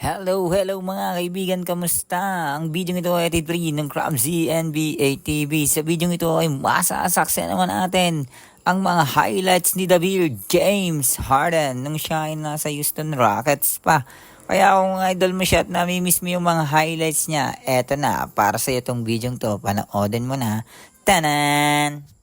Hello, hello mga kaibigan, kamusta? Ang video ito ay free ng Crabsy NBA TV. Sa video ito ay masasakse naman natin ang mga highlights ni David James Harden nung siya ay nasa Houston Rockets pa. Kaya kung idol mo siya at namimiss mo yung mga highlights niya, eto na, para sa itong video to, panoodin mo na. Tanan!